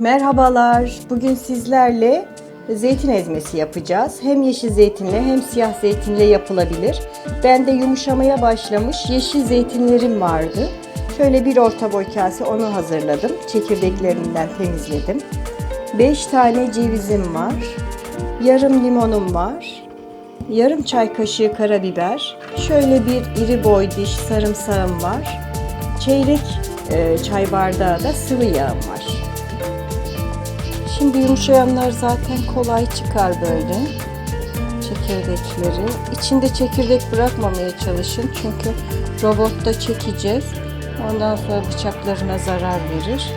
Merhabalar. Bugün sizlerle zeytin ezmesi yapacağız. Hem yeşil zeytinle hem siyah zeytinle yapılabilir. Ben de yumuşamaya başlamış yeşil zeytinlerim vardı. Şöyle bir orta boy kase onu hazırladım. Çekirdeklerinden temizledim. 5 tane cevizim var. Yarım limonum var. Yarım çay kaşığı karabiber. Şöyle bir iri boy diş sarımsağım var. Çeyrek e, çay bardağı da sıvı yağım var. Şimdi yumuşayanlar zaten kolay çıkar böyle. Çekirdekleri. İçinde çekirdek bırakmamaya çalışın çünkü robotta çekeceğiz. Ondan sonra bıçaklarına zarar verir.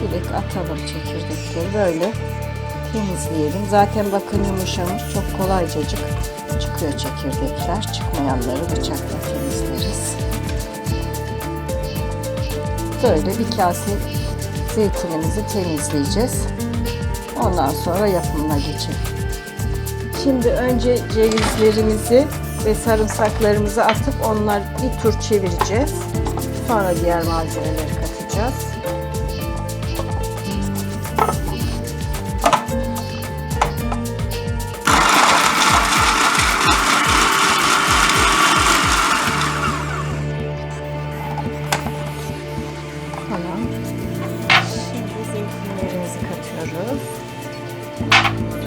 Direkt atalım çekirdekleri böyle temizleyelim. Zaten bakın yumuşamış çok kolaycacık çıkıyor çekirdekler. Çıkmayanları bıçakla temizleriz. Böyle bir kase zeytinimizi temizleyeceğiz. Ondan sonra yapımına geçelim. Şimdi önce cevizlerimizi ve sarımsaklarımızı atıp onlar bir tur çevireceğiz. Sonra diğer malzemeleri katacağız.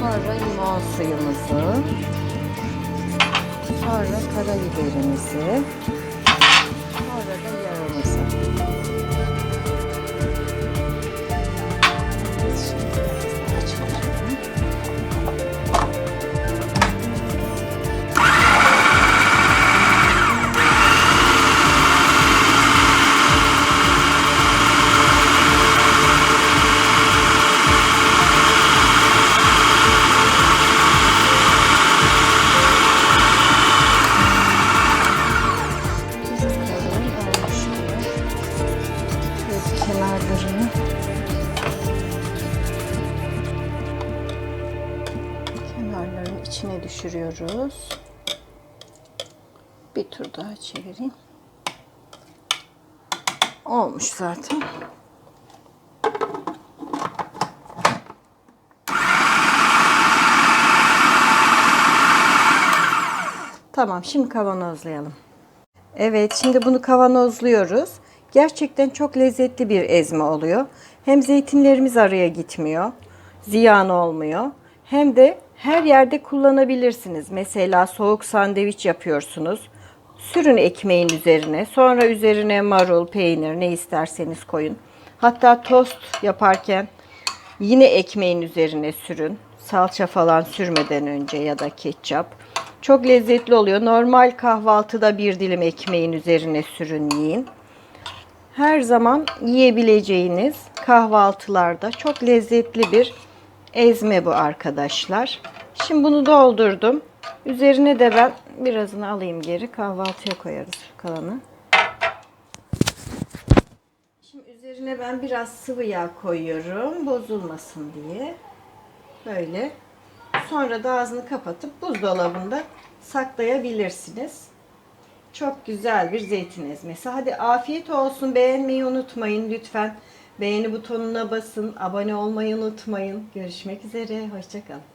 Sonra limon suyumuzu. Sonra karabiberimizi. İçine düşürüyoruz. Bir tur daha çevireyim. Olmuş zaten. Tamam, şimdi kavanozlayalım. Evet, şimdi bunu kavanozluyoruz. Gerçekten çok lezzetli bir ezme oluyor. Hem zeytinlerimiz araya gitmiyor, ziyan olmuyor. Hem de her yerde kullanabilirsiniz. Mesela soğuk sandviç yapıyorsunuz. Sürün ekmeğin üzerine. Sonra üzerine marul, peynir ne isterseniz koyun. Hatta tost yaparken yine ekmeğin üzerine sürün. Salça falan sürmeden önce ya da ketçap. Çok lezzetli oluyor. Normal kahvaltıda bir dilim ekmeğin üzerine sürün yiyin. Her zaman yiyebileceğiniz kahvaltılarda çok lezzetli bir ezme bu arkadaşlar. Şimdi bunu doldurdum. Üzerine de ben birazını alayım geri kahvaltıya koyarız kalanı. Şimdi üzerine ben biraz sıvı yağ koyuyorum bozulmasın diye. Böyle. Sonra da ağzını kapatıp buzdolabında saklayabilirsiniz. Çok güzel bir zeytin ezmesi. Hadi afiyet olsun. Beğenmeyi unutmayın lütfen. Beğeni butonuna basın. Abone olmayı unutmayın. Görüşmek üzere. Hoşçakalın.